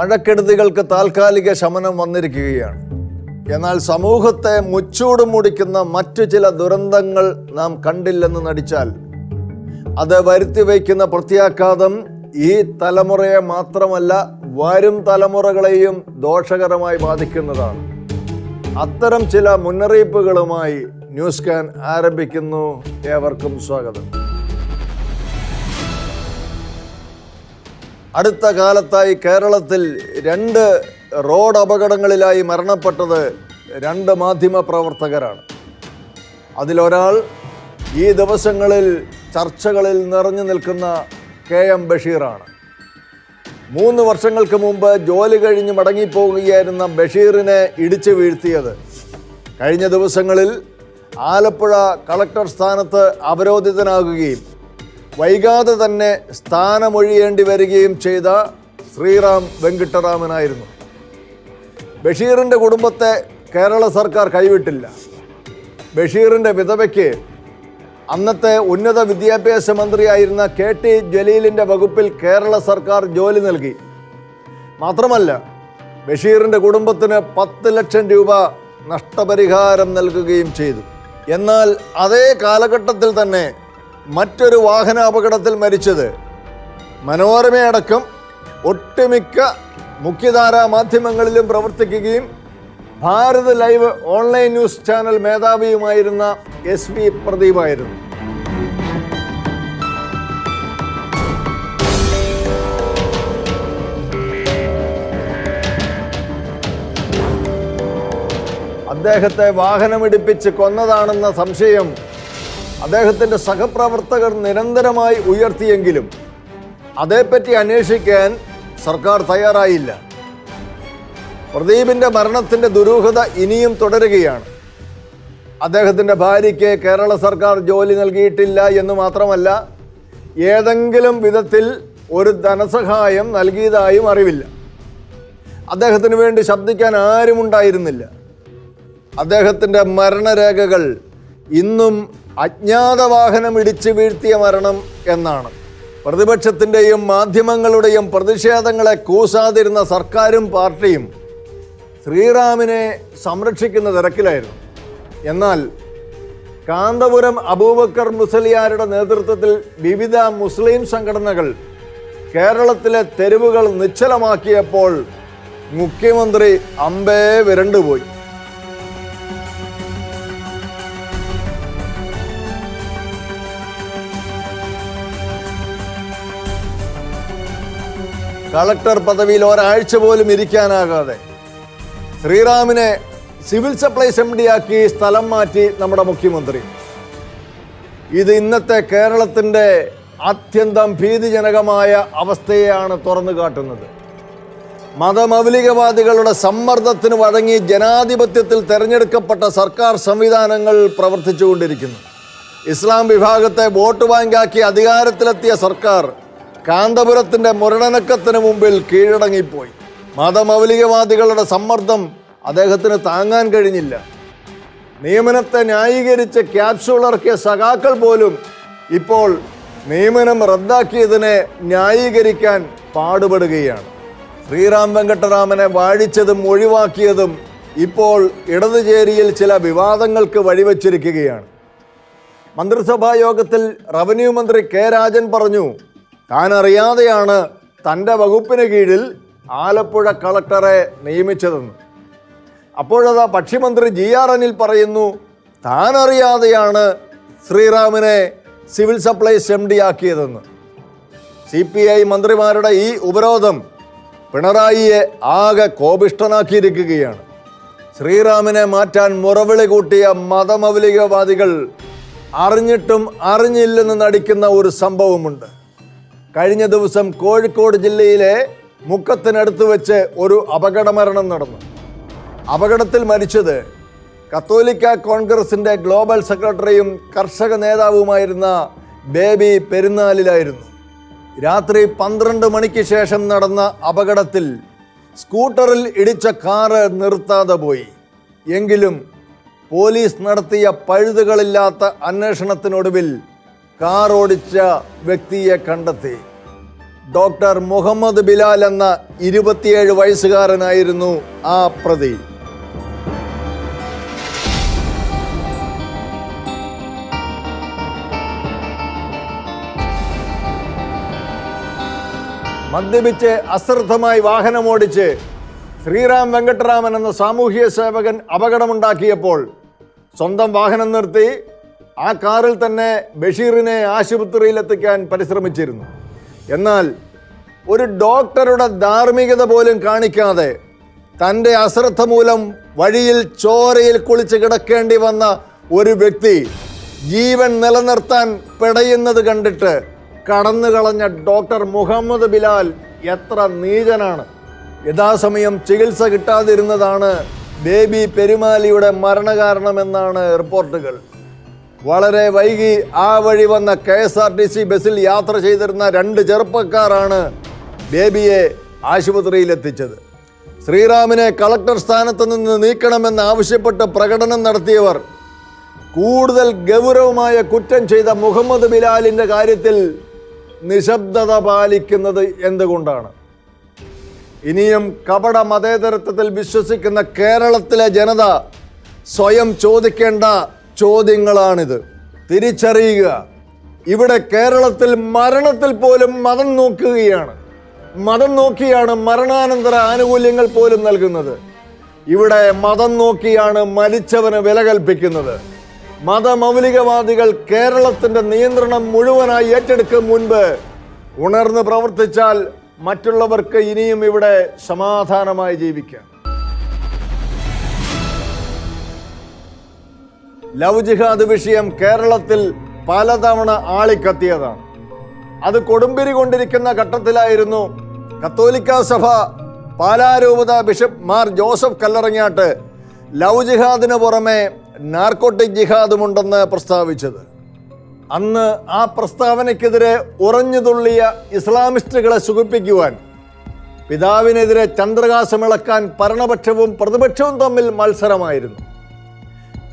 മഴക്കെടുതികൾക്ക് താൽക്കാലിക ശമനം വന്നിരിക്കുകയാണ്. എന്നാൽ സമൂഹത്തെ മുച്ചൂട് മുടിക്കുന്ന മറ്റു ചില ദുരന്തങ്ങൾ നാം കണ്ടില്ലെന്ന് നടിച്ചാൽ അത് വരുത്തി വയ്ക്കുന്ന പ്രത്യാഘാതം ഈ തലമുറയെ മാത്രമല്ല വരും തലമുറകളെയും ദോഷകരമായി ബാധിക്കുന്നതാണ്. അത്തരം ചില മുന്നറിയിപ്പുകളുമായി ന്യൂസ് കാൻ ആരംഭിക്കുന്നു. ഏവർക്കും സ്വാഗതം. അടുത്ത കാലത്തായി കേരളത്തിൽ രണ്ട് റോഡ് അപകടങ്ങളിലായി മരണപ്പെട്ടത് രണ്ട് മാധ്യമ പ്രവർത്തകരാണ്. അതിലൊരാൾ ഈ ദിവസങ്ങളിൽ ചർച്ചകളിൽ നിറഞ്ഞു നിൽക്കുന്ന കെ എം ബഷീറാണ്. മൂന്ന് വർഷങ്ങൾക്ക് മുമ്പ് ജോലി കഴിഞ്ഞ് മടങ്ങിപ്പോവുകയായിരുന്ന ബഷീറിനെ ഇടിച്ചു വീഴ്ത്തിയത്. കഴിഞ്ഞ ദിവസങ്ങളിൽ ആലപ്പുഴ കളക്ടർ സ്ഥാനത്ത് അവരോധിതനാകുകയും വൈകാതെ തന്നെ സ്ഥാനമൊഴിയേണ്ടി വരികയും ചെയ്ത ശ്രീറാം വെങ്കിട്ടറാമനായിരുന്നു ബഷീറിന്റെ കുടുംബത്തെ കേരള സർക്കാർ കൈവിട്ടില്ല. ബഷീറിന്റെ വിധവയ്ക്ക് അന്നത്തെ ഉന്നത വിദ്യാഭ്യാസ മന്ത്രിയായിരുന്ന കെ ടി ജലീലിന്റെ വകുപ്പിൽ കേരള സർക്കാർ ജോലി നൽകി. മാത്രമല്ല ബഷീറിന്റെ കുടുംബത്തിന് പത്ത് ലക്ഷം രൂപ നഷ്ടപരിഹാരം നൽകുകയും ചെയ്തു. എന്നാൽ അതേ കാലഘട്ടത്തിൽ തന്നെ മറ്റൊരു വാഹന അപകടത്തിൽ മരിച്ചത്. മനോരമയടക്കം ഒട്ടുമിക്ക മുഖ്യധാരാ മാധ്യമങ്ങളിലും പ്രവർത്തിക്കുകയും Bharat live online news channel മേധാവിയുമായിരുന്ന S V പ്രദീപായിരുന്നു. അദ്ദേഹത്തെ വാഹനമിടിപ്പിച്ച് കൊന്നതാണെന്ന സംശയം അദ്ദേഹത്തിന്റെ സഹപ്രവർത്തകർ നിരന്തരമായി ഉയർത്തിയെങ്കിലും അതേപ്പറ്റി അന്വേഷിക്കാൻ സർക്കാർ തയ്യാറായില്ല. പ്രദീപിന്റെ മരണത്തിന്റെ ദുരൂഹത ഇനിയും തുടരുകയാണ്. അദ്ദേഹത്തിന്റെ ഭാര്യയ്ക്ക് കേരള സർക്കാർ ജോലി നൽകിയിട്ടില്ല എന്ന് മാത്രമല്ല ഏതെങ്കിലും വിധത്തിൽ ഒരു ധനസഹായം നൽകിയതായും അറിവില്ല. അദ്ദേഹത്തിന് വേണ്ടി ശബ്ദിക്കാൻ ആരും ഉണ്ടായിരുന്നില്ല അദ്ദേഹത്തിന്റെ മരണരേഖകൾ ഇന്നും അജ്ഞാത വാഹനം ഇടിച്ചു വീഴ്ത്തിയ മരണം എന്നാണ്. പ്രതിപക്ഷത്തിന്റെയും മാധ്യമങ്ങളുടെയും പ്രതിഷേധങ്ങളെ കൂസാതിരുന്ന സർക്കാരും പാർട്ടിയും ശ്രീറാമിനെ സംരക്ഷിക്കുന്ന തിരക്കിലായിരുന്നു. എന്നാൽ കാന്തപുരം അബൂബക്കർ മുസലിയാരുടെ നേതൃത്വത്തിൽ വിവിധ മുസ്ലിം സംഘടനകൾ കേരളത്തിലെ തെരുവുകൾ നിശ്ചലമാക്കിയപ്പോൾ മുഖ്യമന്ത്രി അമ്പേ വിരണ്ടുപോയി. കളക്ടർ പദവിയിൽ ഒരാഴ്ച പോലും ഇരിക്കാനാകാതെ ശ്രീറാമിനെ സിവിൽ സപ്ലൈസ് എം ഡി ആക്കി സ്ഥലം മാറ്റി നമ്മുടെ മുഖ്യമന്ത്രി. ഇത് ഇന്നത്തെ കേരളത്തിന്റെ അത്യന്തം ഭീതിജനകമായ അവസ്ഥയെയാണ് തുറന്നു കാട്ടുന്നത്. മതമൗലികവാദികളുടെ സമ്മർദ്ദത്തിന് വഴങ്ങി ജനാധിപത്യത്തിൽ തെരഞ്ഞെടുക്കപ്പെട്ട സർക്കാർ സംവിധാനങ്ങൾ പ്രവർത്തിച്ചുകൊണ്ടിരിക്കുന്നു. ഇസ്ലാം വിഭാഗത്തെ വോട്ട് ബാങ്കാക്കി അധികാരത്തിലെത്തിയ സർക്കാർ കാന്തപുരത്തിന്റെ മുരടനക്കത്തിന് മുമ്പിൽ കീഴടങ്ങിപ്പോയി. മതമൗലികവാദികളുടെ സമ്മർദ്ദം അദ്ദേഹത്തിന് താങ്ങാൻ കഴിഞ്ഞില്ല. നിയമനത്തെ ന്യായീകരിച്ച ക്യാപ്സൂളിറക്കിയ സഖാക്കൾ പോലും ഇപ്പോൾ നിയമനം റദ്ദാക്കിയതിനെ ന്യായീകരിക്കാൻ പാടുപെടുകയാണ്. ശ്രീറാം വെങ്കട്ടരാമനെ വാഴിച്ചതും ഒഴിവാക്കിയതും ഇപ്പോൾ ഇടതുചേരിയിൽ ചില വിവാദങ്ങൾക്ക് വഴിവെച്ചിരിക്കുകയാണ്. മന്ത്രിസഭാ യോഗത്തിൽ റവന്യൂ മന്ത്രി കെ രാജൻ പറഞ്ഞു താൻ അറിയാതെയാണ് തന്റെ വകുപ്പിന് കീഴിൽ ആലപ്പുഴ കളക്ടറെ നിയമിച്ചതെന്ന്. അപ്പോഴതാ ഭക്ഷ്യമന്ത്രി ജി ആർ അനിൽ പറയുന്നു താൻ അറിയാതെയാണ് ശ്രീറാമിനെ സിവിൽ സപ്ലൈസ് എം ഡി ആക്കിയതെന്ന്. സി പി ഐ മന്ത്രിമാരുടെ ഈ ഉപരോധം പിണറായിയെ ആകെ കോപിഷ്ടനാക്കിയിരിക്കുകയാണ് ശ്രീറാമിനെ മാറ്റാൻ മുറവിളി കൂട്ടിയ മതമൗലികവാദികൾ അറിഞ്ഞിട്ടും അറിഞ്ഞില്ലെന്ന് നടിക്കുന്ന ഒരു സംഭവമുണ്ട്. കഴിഞ്ഞ ദിവസം കോഴിക്കോട് ജില്ലയിലെ മുക്കത്തിനടുത്ത് വെച്ച് ഒരു അപകടമരണം നടന്നു. അപകടത്തിൽ മരിച്ചത് കത്തോലിക്ക കോൺഗ്രസിന്റെ ഗ്ലോബൽ സെക്രട്ടറിയും കർഷക നേതാവുമായിരുന്ന ബേബി പെരുന്നാലിലായിരുന്നു രാത്രി പന്ത്രണ്ട് മണിക്ക് ശേഷം നടന്ന അപകടത്തിൽ സ്കൂട്ടറിൽ ഇടിച്ച കാറ് നിർത്താതെ പോയി. എങ്കിലും പോലീസ് നടത്തിയ പഴുതുകളില്ലാത്ത അന്വേഷണത്തിനൊടുവിൽ കാർ ഓടിച്ച വ്യക്തിയെ കണ്ടെത്തി. ഡോക്ടർ മുഹമ്മദ് ബിലാൽ എന്ന ഇരുപത്തിയേഴ് വയസ്സുകാരനായിരുന്നു ആ പ്രതി. മദ്യപിച്ച് അശ്രദ്ധമായി വാഹനമോടിച്ച് ശ്രീറാം വെങ്കട്ടരാമൻ എന്ന സാമൂഹ്യ സേവകൻ അപകടമുണ്ടാക്കിയപ്പോൾ സ്വന്തം വാഹനം നിർത്തി ആ കാറിൽ തന്നെ ബഷീറിനെ ആശുപത്രിയിൽ എത്തിക്കാൻ പരിശ്രമിച്ചിരുന്നു. എന്നാൽ ഒരു ഡോക്ടറുടെ ധാർമ്മികത പോലും കാണിക്കാതെ തന്റെ അശ്രദ്ധ മൂലം വഴിയിൽ ചോരയിൽ കുളിച്ച് കിടക്കേണ്ടി വന്ന ഒരു വ്യക്തി ജീവൻ നിലനിർത്താൻ പിടയുന്നത് കണ്ടിട്ട് കടന്നു കളഞ്ഞ ഡോക്ടർ മുഹമ്മദ് ബിലാൽ എത്ര നീചനാണ്. യഥാസമയം ചികിത്സ കിട്ടാതിരുന്നതാണ് ബേബി പെരുമാലിയുടെ മരണകാരണമെന്നാണ് റിപ്പോർട്ടുകൾ. വളരെ വൈകി ആ വഴി വന്ന K S R T C ബസ്സിൽ യാത്ര ചെയ്തിരുന്ന രണ്ട് ചെറുപ്പക്കാരാണ് ബേബിയെ ആശുപത്രിയിൽ എത്തിച്ചത് ശ്രീറാമിനെ കളക്ടർ സ്ഥാനത്ത് നിന്ന് നീക്കണമെന്ന് ആവശ്യപ്പെട്ട് പ്രകടനം നടത്തിയവർ കൂടുതൽ ഗൗരവമായ കുറ്റം ചെയ്ത മുഹമ്മദ് ബിലാലിന്റെ കാര്യത്തിൽ നിശബ്ദത പാലിക്കുന്നത് എന്തുകൊണ്ടാണ്? ഇനിയും കപട മതേതരത്വത്തിൽ വിശ്വസിക്കുന്ന കേരളത്തിലെ ജനത സ്വയം ചോദിക്കേണ്ട ചോദ്യങ്ങളാണിത്. തിരിച്ചറിയുക. ഇവിടെ കേരളത്തിൽ മരണത്തിൽ പോലും മതം നോക്കുകയാണ്. മതം നോക്കിയാണ് മരണാനന്തര ആനുകൂല്യങ്ങൾ പോലും നൽകുന്നത്. ഇവിടെ മതം നോക്കിയാണ് മരിച്ചവന് വില കൽപ്പിക്കുന്നത്. മതമൗലികവാദികൾ കേരളത്തിന്റെ നിയന്ത്രണം മുഴുവനായി ഏറ്റെടുക്കും മുൻപ് ഉണർന്ന് പ്രവർത്തിച്ചാൽ മറ്റുള്ളവർക്ക് ഇനിയും ഇവിടെ സമാധാനമായി ജീവിക്കാം. ലവ് ജിഹാദ് വിഷയം കേരളത്തിൽ പലതവണ ആളിക്കത്തിയതാണ്. അത് കൊടുമ്പിരി കൊണ്ടിരിക്കുന്ന ഘട്ടത്തിലായിരുന്നു കത്തോലിക്ക സഭ പാലാരൂപത bishop Mar Joseph Kallarangatt love ജിഹാദിന് പുറമെ നാർക്കോട്ടിക് ജിഹാദുമുണ്ടെന്ന് പ്രസ്താവിച്ചത്. അന്ന് ആ പ്രസ്താവനയ്ക്കെതിരെ ഉറഞ്ഞുതുള്ളിയ ഇസ്ലാമിസ്റ്റുകളെ സുഖിപ്പിക്കുവാൻ പിതാവിനെതിരെ ചന്ദ്രകാശമിളക്കാൻ ഭരണപക്ഷവും പ്രതിപക്ഷവും തമ്മിൽ മത്സരമായിരുന്നു.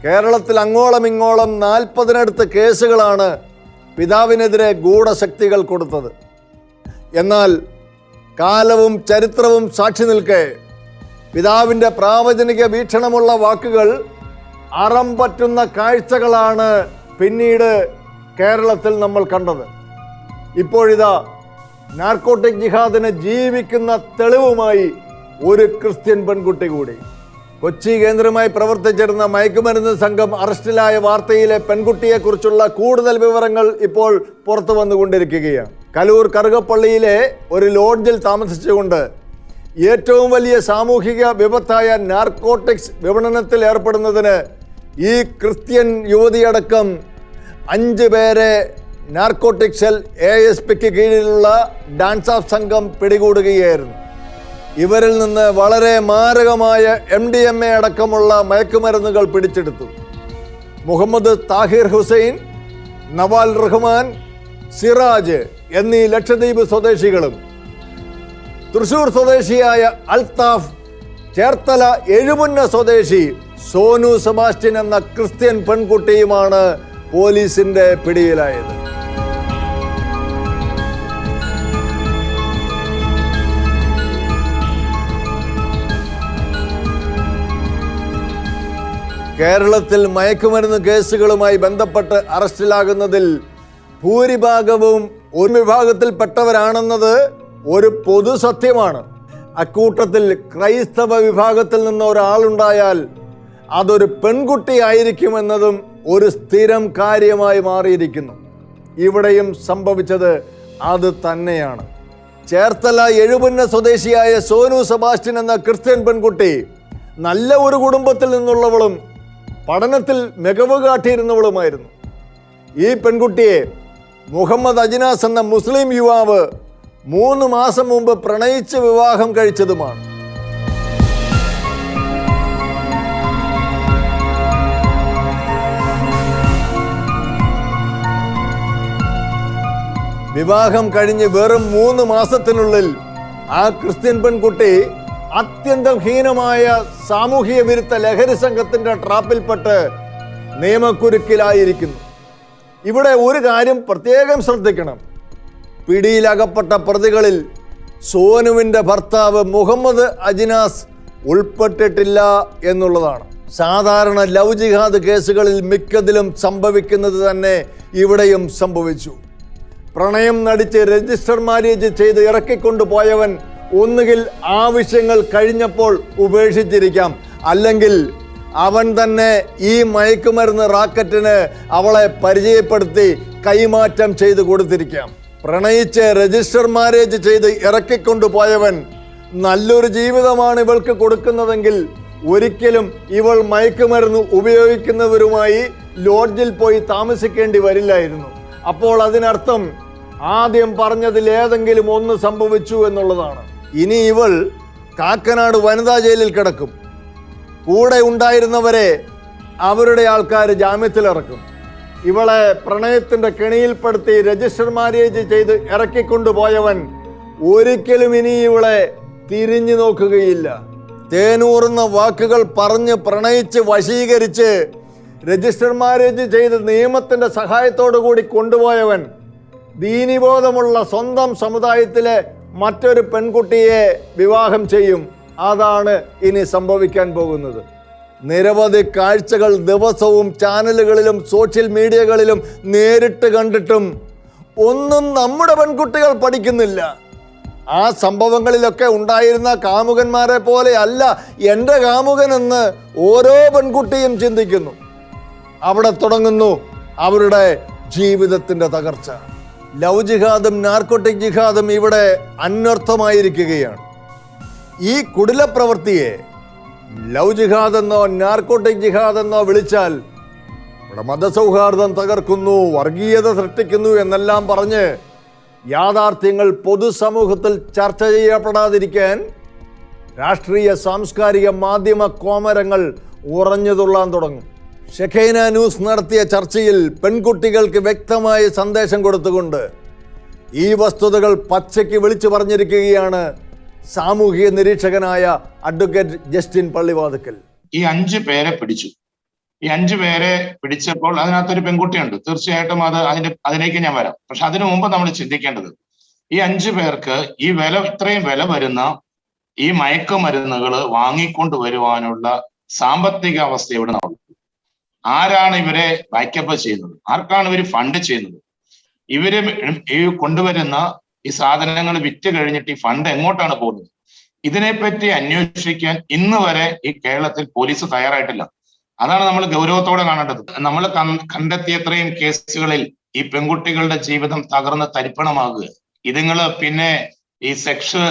കേരളത്തിൽ അങ്ങോളം ഇങ്ങോളം നാൽപ്പതിനടുത്ത് കേസുകളാണ് പിതാവിനെതിരെ ഗൂഢശക്തികൾ കൊടുത്തത്. എന്നാൽ കാലവും ചരിത്രവും സാക്ഷി നിൽക്കെ പിതാവിന്റെ പ്രാവചനിക വീക്ഷണമുള്ള വാക്കുകൾ അറം പറ്റുന്ന കാഴ്ചകളാണ് പിന്നീട് കേരളത്തിൽ നമ്മൾ കണ്ടത്. ഇപ്പോഴിതാ നാർക്കോട്ടിക് ജിഹാദിനെ ജീവിക്കുന്ന തെളിവുമായി ഒരു ക്രിസ്ത്യൻ പെൺകുട്ടി കൂടി. കൊച്ചി കേന്ദ്രമായി പ്രവർത്തിച്ചിരുന്ന മയക്കുമരുന്ന് സംഘം അറസ്റ്റിലായ വാർത്തയിലെ പെൺകുട്ടിയെക്കുറിച്ചുള്ള കൂടുതൽ വിവരങ്ങൾ ഇപ്പോൾ പുറത്തു വന്നുകൊണ്ടിരിക്കുകയാണ്. കലൂർ കറുകപ്പള്ളിയിലെ ഒരു ലോഡ്ജിൽ താമസിച്ചുകൊണ്ട് ഏറ്റവും വലിയ സാമൂഹിക വിപത്തായ നാർക്കോട്ടിക്സ് വിപണനത്തിൽ ഏർപ്പെടുന്നതിന് ഈ ക്രിസ്ത്യൻ യുവതിയടക്കം അഞ്ച് പേരെ നാർക്കോട്ടിക് സെൽ എ എസ് പിക്ക് കീഴിലുള്ള ഡാൻസ് ഓഫ് സംഘം പിടികൂടുകയായിരുന്നു. ഇവരിൽ നിന്ന് വളരെ മാരകമായ എം ഡി എം എ അടക്കമുള്ള മയക്കുമരുന്നുകൾ പിടിച്ചെടുത്തു. മുഹമ്മദ് താഹിർ ഹുസൈൻ നവാൽ റഹ്മാൻ സിറാജ് എന്നീ ലക്ഷദ്വീപ് സ്വദേശികളും തൃശൂർ സ്വദേശിയായ അൽത്താഫ് ചേർത്തല എഴുമുന്ന സ്വദേശി സോനു സെബാസ്റ്റ്യൻ എന്ന ക്രിസ്ത്യൻ പെൺകുട്ടിയുമാണ് പോലീസിന്റെ പിടിയിലായത്. കേരളത്തിൽ മയക്കുമരുന്ന് കേസുകളുമായി ബന്ധപ്പെട്ട് അറസ്റ്റിലാകുന്നതിൽ ഭൂരിഭാഗവും ഒരു വിഭാഗത്തിൽപ്പെട്ടവരാണെന്നത് ഒരു പൊതു സത്യമാണ്. അക്കൂട്ടത്തിൽ ക്രൈസ്തവ വിഭാഗത്തിൽ നിന്ന് ഒരാളുണ്ടായാൽ അതൊരു പെൺകുട്ടിയായിരിക്കുമെന്നതും ഒരു സ്ഥിരം കാര്യമായി മാറിയിരിക്കുന്നു. ഇവിടെയും സംഭവിച്ചത് അത് തന്നെയാണ്. ചേർത്തല എഴുപുന്ന സ്വദേശിയായ സോനു സെബാസ്റ്റ്യൻ എന്ന ക്രിസ്ത്യൻ പെൺകുട്ടി നല്ല ഒരു കുടുംബത്തിൽ നിന്നുള്ളവളും പഠനത്തിൽ മികവ് കാട്ടിയിരുന്നവളുമായിരുന്നു. ഈ പെൺകുട്ടിയെ മുഹമ്മദ് അജിനാസ് എന്ന മുസ്ലിം യുവാവ് മൂന്ന് മാസം മുമ്പ് പ്രണയിച്ച് വിവാഹം കഴിച്ചതുമാണ്. വിവാഹം കഴിഞ്ഞ് വെറും മൂന്ന് മാസത്തിനുള്ളിൽ ആ ക്രിസ്ത്യൻ പെൺകുട്ടി അത്യന്തം ഹീനമായ സാമൂഹിക വിരുദ്ധ ലഹരി സംഘത്തിന്റെ ട്രാപ്പിൽപ്പെട്ട് നിയമക്കുരുക്കിലായിരിക്കുന്നു. ഇവിടെ ഒരു കാര്യം പ്രത്യേകം ശ്രദ്ധിക്കണം. പിടിയിലകപ്പെട്ട പ്രതികളിൽ സോനുവിന്റെ ഭർത്താവ് മുഹമ്മദ് അജിനാസ് ഉൾപ്പെട്ടിട്ടില്ല എന്നുള്ളതാണ്. സാധാരണ ലവ് ജിഹാദ് കേസുകളിൽ മിക്കതിലും സംഭവിക്കുന്നത് തന്നെ ഇവിടെയും സംഭവിച്ചു. പ്രണയം നടിച്ച് രജിസ്റ്റർ മാരേജ് ചെയ്ത് ഇറക്കിക്കൊണ്ടുപോയവൻ ഒന്നുകിൽ ആവശ്യങ്ങൾ കഴിഞ്ഞപ്പോൾ ഉപേക്ഷിച്ചിരിക്കാം. അല്ലെങ്കിൽ അവൻ തന്നെ ഈ മയക്കുമരുന്ന് റാക്കറ്റിന് അവളെ പരിചയപ്പെടുത്തി കൈമാറ്റം ചെയ്തു കൊടുത്തിരിക്കാം. പ്രണയിച്ച് രജിസ്റ്റർ മാരേജ് ചെയ്ത് ഇറക്കിക്കൊണ്ടുപോയവൻ നല്ലൊരു ജീവിതമാണ് ഇവൾക്ക് കൊടുക്കുന്നതെങ്കിൽ ഒരിക്കലും ഇവൾ മയക്കുമരുന്ന് ഉപയോഗിക്കുന്നവരുമായി ലോഡ്ജിൽ പോയി താമസിക്കേണ്ടി വരില്ലായിരുന്നു. അപ്പോൾ അതിനർത്ഥം ആദ്യം പറഞ്ഞതിൽ ഏതെങ്കിലും ഒന്ന് സംഭവിച്ചു എന്നുള്ളതാണ്. ഇനി ഇവൾ കാക്കനാട് വനിതാ ജയിലിൽ കിടക്കും. കൂടെ ഉണ്ടായിരുന്നവരെ അവരുടെ ആൾക്കാർ ജാമ്യത്തിലിറക്കും. ഇവളെ പ്രണയത്തിന്റെ കെണിയിൽപ്പെടുത്തി രജിസ്റ്റർ മാര്യേജ് ചെയ്ത് ഇറക്കിക്കൊണ്ടുപോയവൻ ഒരിക്കലും ഇനി ഇവളെ തിരിഞ്ഞു നോക്കുകയില്ല. തേനൂറുന്ന വാക്കുകൾ പറഞ്ഞ് പ്രണയിച്ച് വശീകരിച്ച് രജിസ്റ്റർ മാര്യേജ് ചെയ്ത് നിയമത്തിന്റെ സഹായത്തോടു കൂടി കൊണ്ടുപോയവൻ ദീനിബോധമുള്ള സ്വന്തം സമുദായത്തിലെ മറ്റൊരു പെൺകുട്ടിയെ വിവാഹം ചെയ്യും. അതാണ് ഇനി സംഭവിക്കാൻ പോകുന്നത്. നിരവധി കാഴ്ചകൾ ദിവസവും ചാനലുകളിലും സോഷ്യൽ മീഡിയകളിലും നേരിട്ട് കണ്ടിട്ടും ഒന്നും നമ്മുടെ പെൺകുട്ടികൾ പഠിക്കുന്നില്ല. ആ സംഭവങ്ങളിലൊക്കെ ഉണ്ടായിരുന്ന കാമുകന്മാരെ പോലെ അല്ല എന്റെ കാമുകനെന്ന് ഓരോ പെൺകുട്ടിയും ചിന്തിക്കുന്നു. അവിടെ തുടങ്ങുന്നു അവരുടെ ജീവിതത്തിന്റെ തകർച്ച. ലവ് ജിഹാദും നാർക്കോട്ടിക് ജിഹാദും ഇവിടെ അന്വർത്ഥമായിരിക്കുകയാണ്. ഈ കുടില പ്രവൃത്തിയെ ലവ് ജിഹാദ് എന്നോ നാർക്കോട്ടിക് ജിഹാദ് എന്നോ വിളിച്ചാൽ ഇവിടെ മതസൗഹാർദ്ദം തകർക്കുന്നു വർഗീയത സൃഷ്ടിക്കുന്നു എന്നെല്ലാം പറഞ്ഞ് യാഥാർത്ഥ്യങ്ങൾ പൊതുസമൂഹത്തിൽ ചർച്ച ചെയ്യപ്പെടാതിരിക്കാൻ രാഷ്ട്രീയ സാംസ്കാരിക മാധ്യമ കോമരങ്ങൾ ഉറഞ്ഞു തുള്ളാൻ തുടങ്ങും. ഷെഖൈന ന്യൂസ് നടത്തിയ ചർച്ചയിൽ പെൺകുട്ടികൾക്ക് വ്യക്തമായ സന്ദേശം കൊടുത്തുകൊണ്ട് ഈ വസ്തുതകൾ പച്ചയ്ക്ക് വിളിച്ചു പറഞ്ഞിരിക്കുകയാണ് സാമൂഹിക നിരീക്ഷകനായ അഡ്വക്കേറ്റ് ജസ്റ്റിൻ പള്ളിവാതുക്കൽ. ഈ അഞ്ച് പേരെ പിടിച്ചു. ഈ അഞ്ചു പേരെ പിടിച്ചപ്പോൾ അതിനകത്തൊരു പെൺകുട്ടിയുണ്ട്. തീർച്ചയായിട്ടും അത് അതിന്റെ അതിലേക്ക് ഞാൻ വരാം. പക്ഷെ അതിനു മുമ്പ് നമ്മൾ ചിന്തിക്കേണ്ടത് ഈ അഞ്ചു പേർക്ക് ഈ വില ഇത്രയും വില വരുന്ന ഈ മയക്കുമരുന്നുകൾ വാങ്ങിക്കൊണ്ടു വരുവാനുള്ള സാമ്പത്തിക അവസ്ഥ എവിടെ നിന്നുള്ളത് ആരാണ് ഇവരെ ബാക്കപ്പ് ചെയ്യുന്നത്? ആർക്കാണ് ഇവർ ഫണ്ട് ചെയ്യുന്നത്? ഇവർ ഈ കൊണ്ടുവരുന്ന ഈ സാധനങ്ങൾ വിറ്റ് കഴിഞ്ഞിട്ട് ഈ ഫണ്ട് എങ്ങോട്ടാണ് പോകുന്നത്? ഇതിനെപ്പറ്റി അന്വേഷിക്കാൻ ഇന്ന് വരെ ഈ കേരളത്തിൽ പോലീസ് തയ്യാറായിട്ടില്ല. അതാണ് നമ്മൾ ഗൗരവത്തോടെ കാണേണ്ടത്. നമ്മൾ കണ്ടെത്തിയത്രയും കേസുകളിൽ ഈ പെൺകുട്ടികളുടെ ജീവിതം തകർന്ന് തരിപ്പണമാകുക. ഇതുങ്ങൾ പിന്നെ ഈ സെക്ഷൽ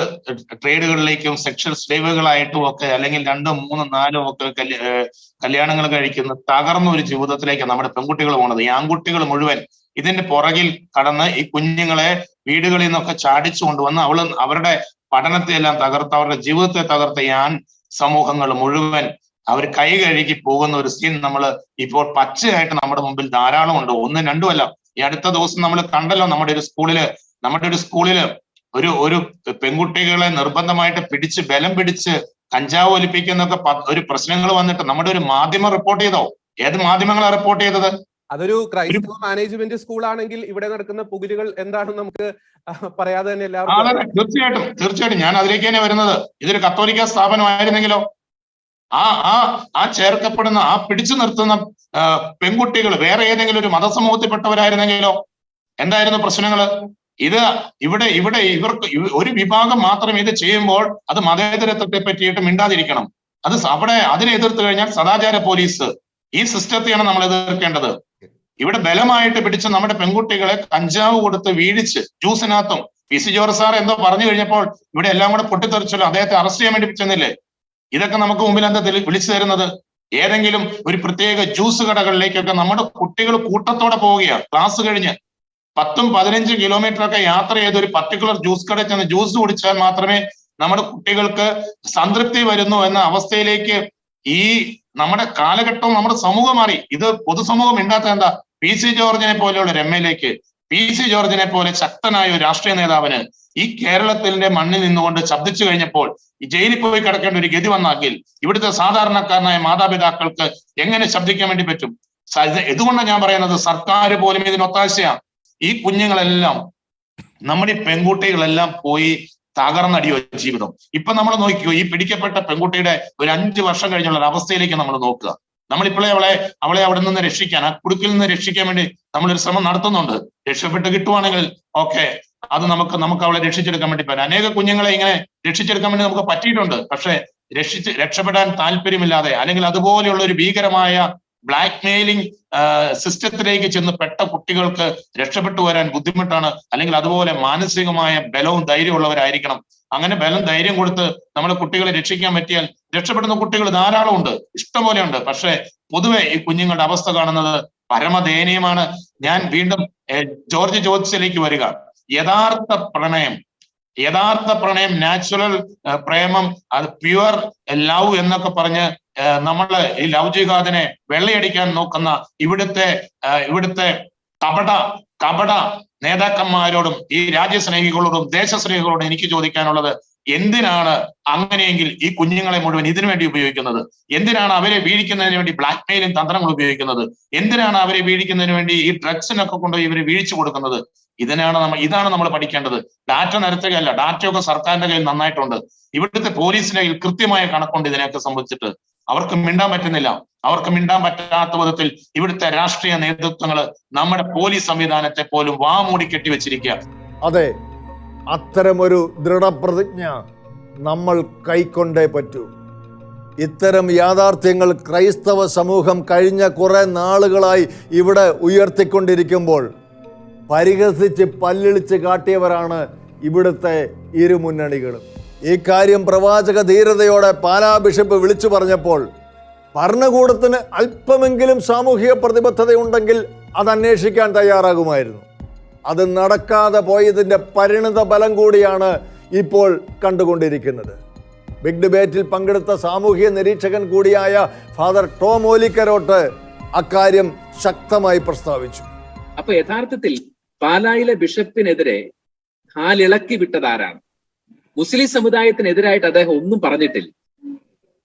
ട്രേഡുകളിലേക്കും സെക്ഷൽ സ്ലേവുകളായിട്ടും ഒക്കെ അല്ലെങ്കിൽ രണ്ടും മൂന്നും നാലും ഒക്കെ കല്യാണങ്ങൾ കഴിക്കുന്ന തകർന്ന ഒരു ജീവിതത്തിലേക്ക് നമ്മുടെ പെൺകുട്ടികൾ പോണത് ഈ ആൺകുട്ടികൾ മുഴുവൻ ഇതിന്റെ പുറകിൽ കടന്ന് ഈ കുഞ്ഞുങ്ങളെ വീടുകളിൽ നിന്നൊക്കെ ചാടിച്ചു കൊണ്ടുവന്ന് അവൾ അവരുടെ പഠനത്തെ എല്ലാം തകർത്ത് അവരുടെ ജീവിതത്തെ തകർത്ത ഈ ആൺ സമൂഹങ്ങൾ മുഴുവൻ അവർ കൈ കഴുകി പോകുന്ന ഒരു സീൻ നമ്മൾ ഇപ്പോൾ പച്ചയായിട്ട് നമ്മുടെ മുമ്പിൽ ധാരാളം ഉണ്ട് ഒന്നും രണ്ടുമല്ല. ഈ അടുത്ത ദിവസം നമ്മൾ കണ്ടല്ലോ നമ്മുടെ ഒരു സ്കൂളിൽ നമ്മുടെ ഒരു സ്കൂളിൽ ഒരു ഒരു പെൺകുട്ടികളെ നിർബന്ധമായിട്ട് പിടിച്ച് ബലം പിടിച്ച് കഞ്ചാവ് ഒലിപ്പിക്കുന്നൊക്കെ ഒരു പ്രശ്നങ്ങൾ വന്നിട്ട് നമ്മുടെ ഒരു മാധ്യമം റിപ്പോർട്ട് ചെയ്തോ? ഏത് മാധ്യമങ്ങളാണ് റിപ്പോർട്ട് ചെയ്തത്? അതൊരു ക്രൈസ്തവ മാനേജ്മെന്റ് സ്കൂളാണെങ്കിൽ ഇവിടെ നടക്കുന്ന പുകിലുകൾ എന്താണെന്ന് നമുക്ക് പറയാതെ തന്നെ എല്ലാവർക്കും തീർച്ചയായിട്ടും തീർച്ചയായിട്ടും. ഞാൻ അതിലേക്ക് തന്നെ വരുന്നത്. ഇതൊരു കത്തോലിക്ക സ്ഥാപനമായിരുന്നെങ്കിലോ? ആ ആ ആ ചേർക്കപ്പെടുന്ന ആ പിടിച്ചു നിർത്തുന്ന പെൺകുട്ടികൾ വേറെ ഏതെങ്കിലും ഒരു മതസമൂഹത്തിൽപ്പെട്ടവരായിരുന്നെങ്കിലോ? എന്തായിരുന്നു പ്രശ്നങ്ങൾ ഇത് ഇവിടെ ഇവിടെ ഇവർക്ക് ഒരു വിഭാഗം മാത്രം ഇത് ചെയ്യുമ്പോൾ അത് മതേതരത്വത്തെ പറ്റിയിട്ട് മിണ്ടാതിരിക്കണം. അത് അവിടെ അതിനെ എതിർത്ത് കഴിഞ്ഞാൽ സദാചാര പോലീസ്. ഈ സിസ്റ്റത്തെയാണ് നമ്മൾ എതിർക്കേണ്ടത്. ഇവിടെ ബലമായിട്ട് പിടിച്ച് നമ്മുടെ പെൺകുട്ടികളെ കഞ്ചാവ് കൊടുത്ത് വീഴിച്ച് ജ്യൂസിനകത്തും പി സി ജോർജ് സാർ എന്തോ പറഞ്ഞു കഴിഞ്ഞപ്പോൾ ഇവിടെ എല്ലാം കൂടെ പൊട്ടിത്തെറിച്ചല്ലോ അദ്ദേഹത്തെ അറസ്റ്റ് ചെയ്യാൻ വേണ്ടി ചെന്നില്ലേ? ഇതൊക്കെ നമുക്ക് മുമ്പിൽ എന്താ വിളിച്ചു തരുന്നത്? ഏതെങ്കിലും ഒരു പ്രത്യേക ജ്യൂസ് കടകളിലേക്കൊക്കെ നമ്മുടെ കുട്ടികൾ കൂട്ടത്തോടെ പോവുകയാണ് ക്ലാസ് കഴിഞ്ഞ് പത്തും പതിനഞ്ചും കിലോമീറ്റർ ഒക്കെ യാത്ര ചെയ്ത് ഒരു പർട്ടിക്കുലർ ജ്യൂസ് കടയിൽ ചെന്ന് ജ്യൂസ് കുടിച്ചാൽ മാത്രമേ നമ്മുടെ കുട്ടികൾക്ക് സംതൃപ്തി വരുന്നു എന്ന അവസ്ഥയിലേക്ക് ഈ നമ്മുടെ കാലഘട്ടവും നമ്മുടെ സമൂഹം മാറി. ഇത് പൊതുസമൂഹം ഇണ്ടാത്ത എന്താ? പി സി ജോർജിനെ പോലെയുള്ള എക്ക് പി സി ജോർജിനെ പോലെ ശക്തനായ ഒരു രാഷ്ട്രീയ നേതാവിന് ഈ കേരളത്തിന്റെ മണ്ണിൽ നിന്നുകൊണ്ട് ശബ്ദിച്ചു കഴിഞ്ഞപ്പോൾ ജയിലിൽ പോയി കിടക്കേണ്ട ഒരു ഗതി വന്നാക്കിൽ ഇവിടുത്തെ സാധാരണക്കാരനായ മാതാപിതാക്കൾക്ക് എങ്ങനെ ശബ്ദിക്കാൻ വേണ്ടി പറ്റും? ഇതുകൊണ്ടാണ് ഞാൻ പറയുന്നത്? സർക്കാർ പോലും ഇതിന് ഒത്താശയാണ് ഈ കുഞ്ഞുങ്ങളെല്ലാം നമ്മുടെ പെൺകുട്ടികളെല്ലാം പോയി തകർന്നടിയോ ജീവിതം. ഇപ്പൊ നമ്മൾ നോക്കിയോ ഈ പിടിക്കപ്പെട്ട പെൺകുട്ടിയുടെ ഒരു അഞ്ചു വർഷം കഴിഞ്ഞുള്ള ഒരു അവസ്ഥയിലേക്ക് നമ്മൾ നോക്കുക. നമ്മളിപ്പോഴേ അവളെ അവളെ അവിടെ നിന്ന് രക്ഷിക്കാൻ ആ കുടുക്കിൽ നിന്ന് രക്ഷിക്കാൻ വേണ്ടി നമ്മളൊരു ശ്രമം നടത്തുന്നുണ്ട്. രക്ഷപ്പെട്ട് കിട്ടുവാണെങ്കിൽ ഓക്കെ അത് നമുക്ക് നമുക്ക് അവളെ രക്ഷിച്ചെടുക്കാൻ വേണ്ടി പറ്റും. അനേക കുഞ്ഞുങ്ങളെ ഇങ്ങനെ രക്ഷിച്ചെടുക്കാൻ വേണ്ടി നമുക്ക് പറ്റിയിട്ടുണ്ട്. പക്ഷെ രക്ഷിച്ച് രക്ഷപ്പെടാൻ താല്പര്യമില്ലാതെ അല്ലെങ്കിൽ അതുപോലെയുള്ള ഒരു ഭീകരമായ ബ്ലാക്ക് മെയിലിംഗ് സിസ്റ്റത്തിലേക്ക് ചെന്ന് പെട്ട കുട്ടികൾക്ക് രക്ഷപ്പെട്ടു വരാൻ ബുദ്ധിമുട്ടാണ്. അല്ലെങ്കിൽ അതുപോലെ മാനസികമായ ബലവും ധൈര്യമുള്ളവരായിരിക്കണം അങ്ങനെ ബലം ധൈര്യം കൊടുത്ത് നമ്മുടെ കുട്ടികളെ രക്ഷിക്കാൻ പറ്റിയാൽ രക്ഷപ്പെടുന്ന കുട്ടികൾ ധാരാളം ഉണ്ട് ഇഷ്ടംപോലെ ഉണ്ട് പക്ഷെ പൊതുവെ ഈ കുഞ്ഞുങ്ങളുടെ അവസ്ഥ കാണുന്നത് പരമദയനീയമാണ്. ഞാൻ വീണ്ടും ജോർജ് ജോത്സിലേക്ക് വരിക. യഥാർത്ഥ പ്രണയം യഥാർത്ഥ പ്രണയം നാച്ചുറൽ പ്രേമം അത് പ്യുവർ ലവ് എന്നൊക്കെ പറഞ്ഞ് നമ്മൾ ഈ ജിഹാദിനെ വെള്ളയടിക്കാൻ നോക്കുന്ന ഇവിടുത്തെ ഇവിടുത്തെ കപട കപട നേതാക്കന്മാരോടും ഈ രാജ്യസ്നേഹികളോടും ദേശസ്നേഹികളോടും എനിക്ക് ചോദിക്കാനുള്ളത് എന്തിനാണ് അങ്ങനെയെങ്കിൽ ഈ കുഞ്ഞുങ്ങളെ മുഴുവൻ ഇതിനു വേണ്ടി ഉപയോഗിക്കുന്നത്? എന്തിനാണ് അവരെ വീഴിക്കുന്നതിന് വേണ്ടി ബ്ലാക്ക് മെയിലിംഗ് തന്ത്രങ്ങൾ ഉപയോഗിക്കുന്നത്? എന്തിനാണ് അവരെ വീഴിക്കുന്നതിന് വേണ്ടി ഈ ഡ്രഗ്സിനൊക്കെ കൊണ്ട് ഇവരെ വീഴ്ച കൊടുക്കുന്നത്? ഇതിനാണ് നമ്മൾ ഇതാണ് നമ്മൾ പഠിക്കേണ്ടത്. ഡാറ്റ നിരത്തുകയല്ല ഡാറ്റയൊക്കെ സർക്കാരിന്റെ കയ്യിൽ നന്നായിട്ടുണ്ട്. ഇവിടുത്തെ പോലീസിന്റെ കയ്യിൽ കൃത്യമായ കണക്കുണ്ട് ഇതിനെയൊക്കെ സംബന്ധിച്ചിട്ട്. അവർക്ക് മിണ്ടാൻ പറ്റുന്നില്ല. അവർക്ക് മിണ്ടാൻ പറ്റാത്ത വിധത്തിൽ ഇവിടുത്തെ രാഷ്ട്രീയ നേതൃത്വങ്ങൾ നമ്മുടെ പോലീസ് സംവിധാനത്തെ പോലും വാമൂടി കെട്ടിവെച്ചിരിക്കുക അതെ അത്തരമൊരു ദൃഢപ്രതിജ്ഞ നമ്മൾ കൈക്കൊണ്ടേ പറ്റൂ. ഇത്തരം യാഥാർത്ഥ്യങ്ങൾ ക്രൈസ്തവ സമൂഹം കഴിഞ്ഞ കുറെ നാളുകളായി ഇവിടെ ഉയർത്തിക്കൊണ്ടിരിക്കുമ്പോൾ പരിഹസിച്ച് പല്ലിളിച്ച് കാട്ടിയവരാണ് ഇവിടുത്തെ ഇരുമുന്നണികളും. ഈ കാര്യം പ്രവാചക ധീരതയോടെ പാലാ ബിഷപ്പ് വിളിച്ചു പറഞ്ഞപ്പോൾ ഭരണകൂടത്തിന് അല്പമെങ്കിലും സാമൂഹിക പ്രതിബദ്ധതയുണ്ടെങ്കിൽ അത് അന്വേഷിക്കാൻ തയ്യാറാകുമായിരുന്നു. അത് നടക്കാതെ പോയതിന്റെ പരിണിത ബലം കൂടിയാണ് ഇപ്പോൾ കണ്ടുകൊണ്ടിരിക്കുന്നത്. ബിഗ് ഡിബേറ്റിൽ പങ്കെടുത്ത സാമൂഹിക നിരീക്ഷകൻ കൂടിയായ ഫാദർ ടോം ഓലിക്കരോട്ട് അക്കാര്യം ശക്തമായി പ്രസ്താവിച്ചു. അപ്പൊ യഥാർത്ഥത്തിൽ പാലായിലെ ബിഷപ്പിനെതിരെ കാലിളക്കി വിട്ടതാരാണ്? മുസ്ലിം സമുദായത്തിനെതിരായിട്ട് അദ്ദേഹം ഒന്നും പറഞ്ഞിട്ടില്ല.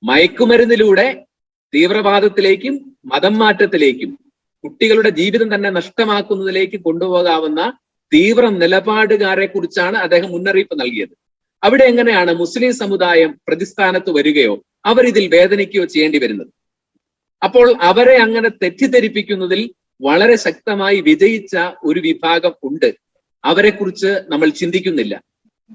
മയക്കുമരുന്നിലൂടെ തീവ്രവാദത്തിലേക്കും മതം മാറ്റത്തിലേക്കും കുട്ടികളുടെ ജീവിതം തന്നെ നഷ്ടമാക്കുന്നതിലേക്ക് കൊണ്ടുപോകാവുന്ന തീവ്ര നിലപാടുകാരെ കുറിച്ചാണ് അദ്ദേഹം മുന്നറിയിപ്പ് നൽകിയത്. അവിടെ എങ്ങനെയാണ് മുസ്ലിം സമുദായം പ്രതിസ്ഥാനത്ത് വരികയോ അവർ ഇതിൽ വേദനിക്കുകയോ ചെയ്യേണ്ടി വരുന്നത്? അപ്പോൾ അവരെ അങ്ങനെ തെറ്റിദ്ധരിപ്പിക്കുന്നതിൽ വളരെ ശക്തമായി വിജയിച്ച ഒരു വിഭാഗം ഉണ്ട്. അവരെക്കുറിച്ച് നമ്മൾ ചിന്തിക്കുന്നില്ല.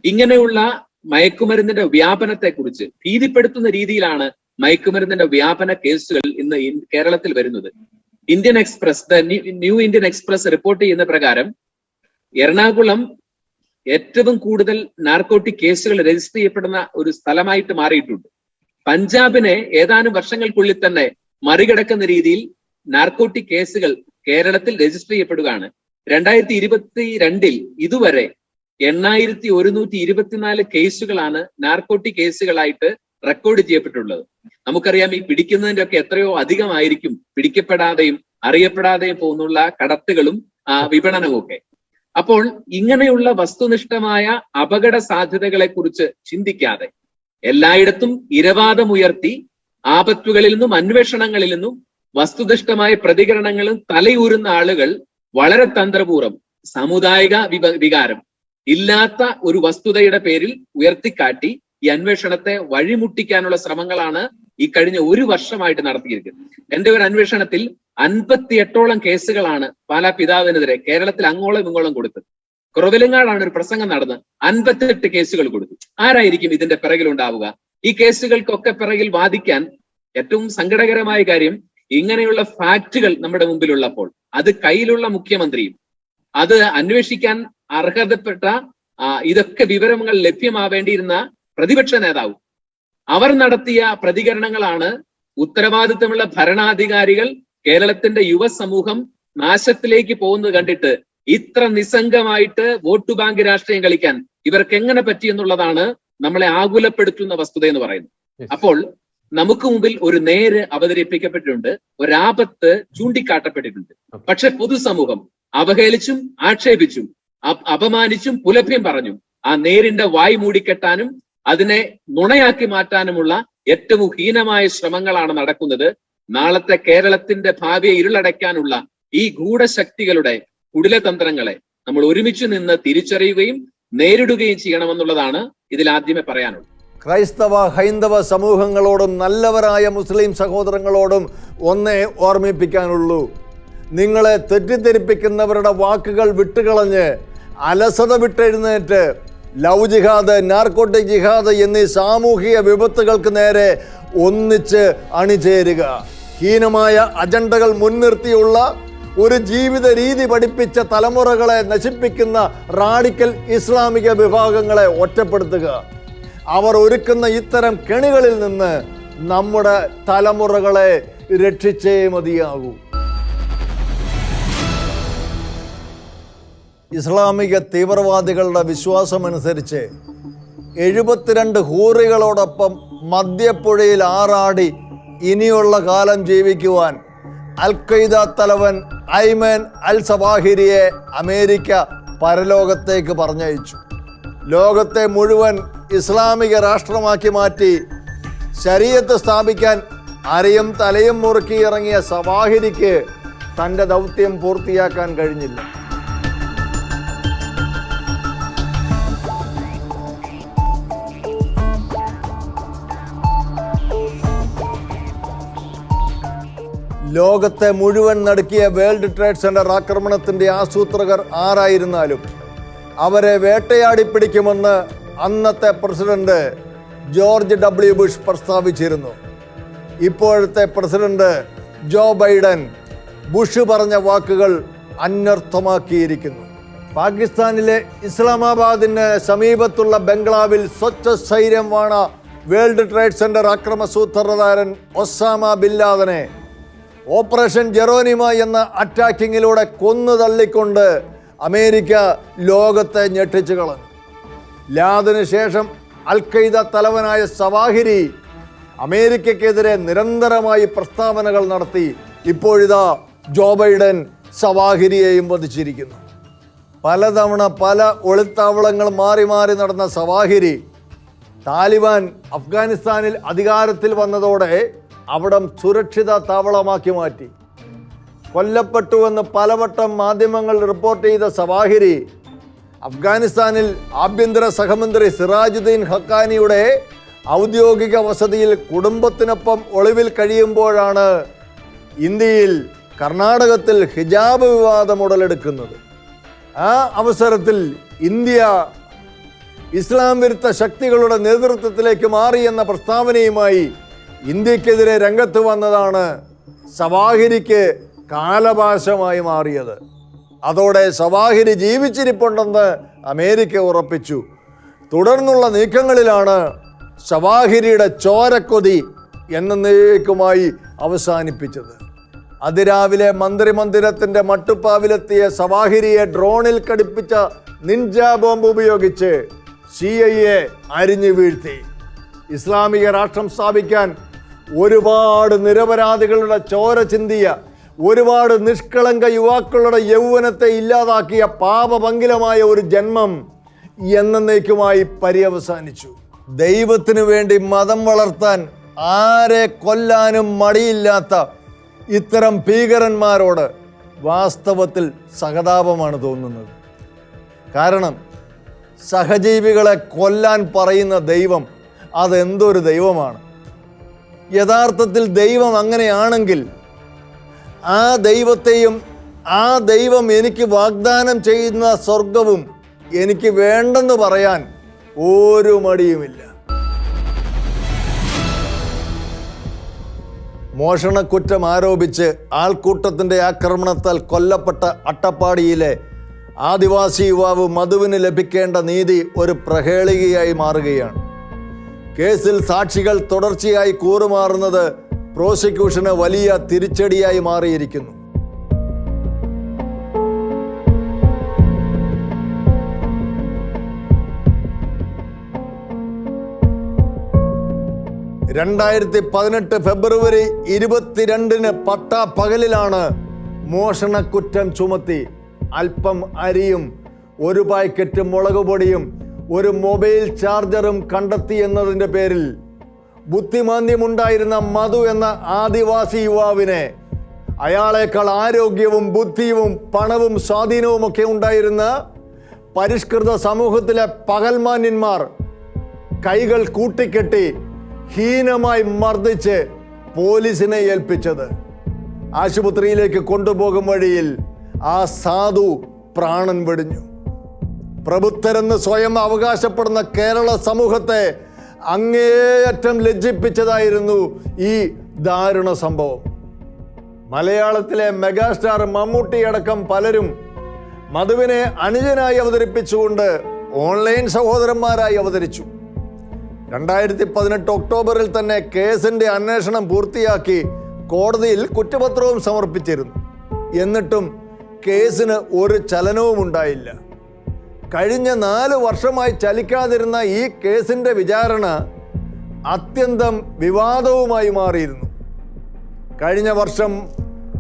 ഇങ്ങനെയുള്ള മയക്കുമരുന്നിന്റെ വ്യാപനത്തെക്കുറിച്ച് ഭീതിപ്പെടുത്തുന്ന രീതിയിലാണ് മയക്കുമരുന്നിന്റെ വ്യാപന കേസുകൾ ഇന്ന് കേരളത്തിൽ വരുന്നത്. Indian Express the New Indian Express report ചെയ്യുന്ന പ്രകാരം എറണാകുളം ഏറ്റവും കൂടുതൽ നാർക്കോട്ടിക് കേസുകൾ രജിസ്റ്റർ ചെയ്യപ്പെടുന്ന ഒരു സ്ഥലമായിട്ട് മാറിയിട്ടുണ്ട്. പഞ്ചാബിനെ ഏതാനും വർഷങ്ങൾക്കുള്ളിൽ തന്നെ മറികടക്കുന്ന രീതിയിൽ നാർക്കോട്ടിക് കേസുകൾ കേരളത്തിൽ രജിസ്റ്റർ ചെയ്യപ്പെടുകയാണ്. രണ്ടായിരത്തി ഇരുപത്തി രണ്ടിൽ ഇതുവരെ എണ്ണായിരത്തി ഒരുന്നൂറ്റി ഇരുപത്തിനാല് കേസുകളാണ് നാർക്കോട്ടിക് കേസുകളായിട്ട് റെക്കോർഡ് ചെയ്യപ്പെട്ടുള്ളത് നമുക്കറിയാം ഈ പിടിക്കുന്നതിന്റെ ഒക്കെ എത്രയോ അധികമായിരിക്കും പിടിക്കപ്പെടാതെയും അറിയപ്പെടാതെയും പോകുന്നുള്ള കടത്തുകളും വിപണനവും ഒക്കെ അപ്പോൾ ഇങ്ങനെയുള്ള വസ്തുനിഷ്ഠമായ അപകട സാധ്യതകളെ കുറിച്ച് ചിന്തിക്കാതെ എല്ലായിടത്തും ഇരവാദമുയർത്തി ആപത്തുകളിൽ നിന്നും അന്വേഷണങ്ങളിൽ നിന്നും വസ്തുനിഷ്ഠമായ പ്രതികരണങ്ങളും തലയൂരുന്ന ആളുകൾ വളരെ തന്ത്രപൂർവം സാമുദായിക വികാരം ഇല്ലാത്ത ഒരു വസ്തുതയുടെ പേരിൽ ഉയർത്തിക്കാട്ടി ഈ അന്വേഷണത്തെ വഴിമുട്ടിക്കാനുള്ള ശ്രമങ്ങളാണ് ഈ കഴിഞ്ഞ ഒരു വർഷമായിട്ട് നടത്തിയിരിക്കുന്നത്. എന്റെ ഒരു അന്വേഷണത്തിൽ അൻപത്തിയെട്ടോളം കേസുകളാണ് പാലാ പിതാവിനെതിരെ കേരളത്തിൽ അങ്ങോളം ഇങ്ങോളം കൊടുത്തത്. കുറവിലങ്ങാടാണ് ഒരു പ്രസംഗം നടന്ന് അൻപത്തെട്ട് കേസുകൾ കൊടുത്തു. ആരായിരിക്കും ഇതിന്റെ പിറകിൽ ഉണ്ടാവുക ഈ കേസുകൾക്കൊക്കെ പിറകിൽ വാദിക്കാൻ ഏറ്റവും സങ്കടകരമായ കാര്യം ഇങ്ങനെയുള്ള ഫാക്റ്റുകൾ നമ്മുടെ മുമ്പിലുള്ളപ്പോൾ അത് കയ്യിലുള്ള മുഖ്യമന്ത്രിയും അത് അന്വേഷിക്കാൻ അർഹതപ്പെട്ട ഇതൊക്കെ വിവരങ്ങൾ ലഭ്യമാവേണ്ടിയിരുന്ന പ്രതിപക്ഷ നേതാവ്. അവർ നടത്തിയ പ്രതികരണങ്ങളാണ് ഉത്തരവാദിത്തമുള്ള ഭരണാധികാരികൾ കേരളത്തിന്റെ യുവസമൂഹം നാശത്തിലേക്ക് പോകുന്നത് കണ്ടിട്ട് ഇത്ര നിസ്സംഗമായിട്ട് വോട്ട് ബാങ്ക് രാഷ്ട്രീയം കളിക്കാൻ ഇവർക്ക് എങ്ങനെ പറ്റി എന്നുള്ളതാണ് നമ്മളെ ആകുലപ്പെടുത്തുന്ന വസ്തുത എന്ന് പറയുന്നത് അപ്പോൾ നമുക്ക് മുമ്പിൽ ഒരു നേര് അവതരിപ്പിക്കപ്പെട്ടിട്ടുണ്ട് ഒരാപത്ത് ചൂണ്ടിക്കാട്ടപ്പെട്ടിട്ടുണ്ട്. പക്ഷെ പൊതുസമൂഹം അവഹേളിച്ചും ആക്ഷേപിച്ചും അപമാനിച്ചും പുലഭ്യം പറഞ്ഞു. ആ നേരിന്റെ വായ് മൂടിക്കെട്ടാനും അതിനെ നുണയാക്കി മാറ്റാനുമുള്ള ഏറ്റവും ഹീനമായ ശ്രമങ്ങളാണ് നടക്കുന്നത്. നാളത്തെ കേരളത്തിന്റെ ഭാവിയെ ഇരുളടയ്ക്കാനുള്ള ഈ ഗൂഢശക്തികളുടെ കുടിലതന്ത്രങ്ങളെ നമ്മൾ ഒരുമിച്ച് നിന്ന് തിരിച്ചറിയുകയും നേരിടുകയും ചെയ്യണമെന്നുള്ളതാണ് ഇതിൽ ആദ്യമേ പറയാനുള്ളത്. ക്രൈസ്തവ ഹൈന്ദവ സമൂഹങ്ങളോടും നല്ലവരായ മുസ്ലിം സഹോദരങ്ങളോടും ഒന്നേ ഓർമ്മിപ്പിക്കാനുള്ളൂ. നിങ്ങളെ തെറ്റിദ്ധരിപ്പിക്കുന്നവരുടെ വാക്കുകൾ വിട്ടുകളഞ്ഞ് അലസത വിട്ടെഴുന്നേറ്റ് ലവ് ജിഹാദ് നാർക്കോട്ടിക് ജിഹാദ് എന്നീ സാമൂഹിക വിപത്തുകൾക്ക് നേരെ ഒന്നിച്ച് അണിചേരുക. ഹീനമായ അജണ്ടകൾ മുൻനിർത്തിയുള്ള ഒരു ജീവിത രീതി പഠിപ്പിച്ച തലമുറകളെ നശിപ്പിക്കുന്ന റാഡിക്കൽ ഇസ്ലാമിക വിഭാഗങ്ങളെ ഒറ്റപ്പെടുത്തുക. അവർ ഒരുക്കുന്ന ഇത്തരം കെണികളിൽ നിന്ന് നമ്മുടെ തലമുറകളെ രക്ഷിച്ചേ മതിയാകൂ. ഇസ്ലാമിക തീവ്രവാദികളുടെ വിശ്വാസമനുസരിച്ച് എഴുപത്തിരണ്ട് ഹൂറികളോടൊപ്പം മദ്യപ്പുഴയിൽ ആറാടി ഇനിയുള്ള കാലം ജീവിക്കുവാൻ അൽ ഖയ്ദ തലവൻ ഐമൻ അൽ സവാഹിരിയെ അമേരിക്ക പരലോകത്തേക്ക് പറഞ്ഞയച്ചു. ലോകത്തെ മുഴുവൻ ഇസ്ലാമിക രാഷ്ട്രമാക്കി മാറ്റി ശരീരത്ത് സ്ഥാപിക്കാൻ അരയും തലയും മുറുക്കി ഇറങ്ങിയ സവാഹിരിക്ക് തന്റെ ദൗത്യം പൂർത്തിയാക്കാൻ കഴിഞ്ഞില്ല. ലോകത്തെ മുഴുവൻ നടക്കിയ വേൾഡ് ട്രേഡ് സെന്റർ ആക്രമണത്തിന്റെ ആസൂത്രകർ ആരായിരുന്നാലും അവരെ വേട്ടയാടി പിടിക്കുമെന്ന് അന്നത്തെ പ്രസിഡന്റ് ജോർജ് ഡബ്ല്യു ബുഷ് പ്രസ്താവിച്ചിരുന്നു. ഇപ്പോഴത്തെ പ്രസിഡന്റ് ജോ ബൈഡൻ ബുഷ് പറഞ്ഞ വാക്കുകൾ അന്വർത്ഥമാക്കിയിരിക്കുന്നു. പാകിസ്ഥാനിലെ ഇസ്ലാമാബാദിന് സമീപത്തുള്ള ബംഗ്ലാവിൽ സ്വച്ഛ സ്ഥൈര്യം വാണ വേൾഡ് ട്രേഡ് സെന്റർ അക്രമസൂത്രധാരൻ ഒസാമ ബില്ലാദനെ ഓപ്പറേഷൻ ജെറോനിമ എന്ന അറ്റാക്കിങ്ങിലൂടെ കൊന്നു തള്ളിക്കൊണ്ട് അമേരിക്ക ലോകത്തെ ഞെട്ടിച്ചു കളഞ്ഞു. ലാദിനു ശേഷം അൽ ഖൈദ തലവനായ സവാഹിരി അമേരിക്കക്കെതിരെ നിരന്തരമായി പ്രസ്താവനകൾ നടത്തി ഇപ്പോഴിതാ ജോ ബൈഡൻ സവാഹിരിയെയും വധിച്ചിരിക്കുന്നു. പലതവണ പല ഒളിത്താവളങ്ങൾ മാറി മാറി നടന്ന സവാഹിരി താലിബാൻ അഫ്ഗാനിസ്ഥാനിൽ അധികാരത്തിൽ വന്നതോടെ അവിടം സുരക്ഷിത താവളമാക്കി മാറ്റി. കൊല്ലപ്പെട്ടുവെന്ന് പലവട്ടം മാധ്യമങ്ങൾ റിപ്പോർട്ട് ചെയ്ത സവാഹിരി അഫ്ഗാനിസ്ഥാനിൽ ആഭ്യന്തര സഹമന്ത്രി സിറാജുദ്ദീൻ ഹക്കാനിയുടെ ഔദ്യോഗിക വസതിയിൽ കുടുംബത്തിനൊപ്പം ഒളിവിൽ കഴിയുമ്പോഴാണ് ഇന്ത്യയിൽ കർണാടകത്തിൽ ഹിജാബ് വിവാദം ഉടലെടുക്കുന്നത്. ആ അവസരത്തിൽ ഇന്ത്യ ഇസ്ലാം വിരുദ്ധ ശക്തികളുടെ നേതൃത്വത്തിലേക്ക് മാറി എന്ന പ്രസ്താവനയുമായി ഇന്ത്യക്കെതിരെ രംഗത്ത് വന്നതാണ് സവാഹിരിക്ക് കാലഭാഷമായി മാറിയത്. അതോടെ സവാഹിരി ജീവിച്ചിരിപ്പുണ്ടെന്ന് അമേരിക്ക ഉറപ്പിച്ചു. തുടർന്നുള്ള നീക്കങ്ങളിലാണ് സവാഹിരിയുടെ ചോരക്കൊതി എന്നേക്കുമായി അവസാനിപ്പിച്ചത്. അതിരാവിലെ മന്ത്രിമന്ദിരത്തിന്റെ മട്ടുപ്പാവിലെത്തിയ സവാഹിരിയെ ഡ്രോണിൽ കടിപ്പിച്ച നിഞ്ച ബോംബ് ഉപയോഗിച്ച് സി ഐ എ അരിഞ്ഞു വീഴ്ത്തി. ഇസ്ലാമിക രാഷ്ട്രം സ്ഥാപിക്കാൻ ഒരുപാട് നിരപരാധികളുടെ ചോര ചിന്തിയ ഒരുപാട് നിഷ്കളങ്ക യുവാക്കളുടെ യൗവനത്തെ ഇല്ലാതാക്കിയ പാപപങ്കിലമായ ഒരു ജന്മം എന്നേക്കുമായി പര്യവസാനിച്ചു. ദൈവത്തിനു വേണ്ടി മതം വളർത്താൻ ആരെ കൊല്ലാനും മടിയില്ലാത്ത ഇത്തരം ഭീകരന്മാരോട് വാസ്തവത്തിൽ സഹതാപമാണ് തോന്നുന്നത്. കാരണം സഹജീവികളെ കൊല്ലാൻ പറയുന്ന ദൈവം അതെന്തൊരു ദൈവമാണ്? യഥാർത്ഥത്തിൽ ദൈവം അങ്ങനെയാണെങ്കിൽ ആ ദൈവത്തെയും ആ ദൈവം എനിക്ക് വാഗ്ദാനം ചെയ്യുന്ന സ്വർഗവും എനിക്ക് വേണ്ടെന്ന് പറയാൻ ഒരു മടിയുമില്ല. മോഷണക്കുറ്റം ആരോപിച്ച് ആൾക്കൂട്ടത്തിന്റെ ആക്രമണത്താൽ കൊല്ലപ്പെട്ട അട്ടപ്പാടിയിലെ ആദിവാസി യുവാവ് മധുവിന് ലഭിക്കേണ്ട നീതി ഒരു പ്രഹേളികയായി മാറുകയാണ്. കേസിൽ സാക്ഷികൾ തുടർച്ചയായി കൂറുമാറുന്നത് പ്രോസിക്യൂഷന് വലിയ തിരിച്ചടിയായി മാറിയിരിക്കുന്നു. രണ്ടായിരത്തി പതിനെട്ട് ഫെബ്രുവരി ഇരുപത്തിരണ്ടിന് പട്ടാ പകലിലാണ് മോഷണക്കുറ്റം ചുമത്തി. അല്പം അരിയും ഒരു പാക്കറ്റ് മുളക് പൊടിയും ഒരു മൊബൈൽ ചാർജറും കണ്ടെത്തി എന്നതിന്റെ പേരിൽ ബുദ്ധിമാന്ദ്യമുണ്ടായിരുന്ന മധു എന്ന ആദിവാസി യുവാവിനെ അയാളേക്കാൾ ആരോഗ്യവും ബുദ്ധിയും പണവും സ്വാധീനവും ഒക്കെ ഉണ്ടായിരുന്ന പരിഷ്കൃത സമൂഹത്തിലെ പകൽമാന്യന്മാർ കൈകൾ കൂട്ടിക്കെട്ടി ഹീനമായി മർദ്ദിച്ച് പോലീസിനെ ഏൽപ്പിച്ചത്. ആശുപത്രിയിലേക്ക് കൊണ്ടുപോകും വഴിയിൽ ആ സാധു പ്രാണൻ വെടിഞ്ഞു. പ്രബുദ്ധരെന്ന് സ്വയം അവകാശപ്പെടുന്ന കേരള സമൂഹത്തെ അങ്ങേയറ്റം ലജ്ജിപ്പിച്ചതായിരുന്നു ഈ ദാരുണ സംഭവം. മലയാളത്തിലെ മെഗാസ്റ്റാർ മമ്മൂട്ടി അടക്കം പലരും മധുവിനെ അനുജനായി അവതരിപ്പിച്ചുകൊണ്ട് ഓൺലൈൻ സഹോദരന്മാരായി അവതരിച്ചു. രണ്ടായിരത്തി പതിനെട്ട് ഒക്ടോബറിൽ തന്നെ കേസിന്റെ അന്വേഷണം പൂർത്തിയാക്കി കോടതിയിൽ കുറ്റപത്രവും സമർപ്പിച്ചിരുന്നു. എന്നിട്ടും കേസിന് ഒരു ചലനവും ഉണ്ടായില്ല കഴിഞ്ഞ നാല് വർഷമായി ചലിക്കാതിരുന്ന ഈ കേസിന്റെ വിചാരണ അത്യന്തം വിവാദവുമായി മാറിയിരുന്നു. കഴിഞ്ഞ വർഷം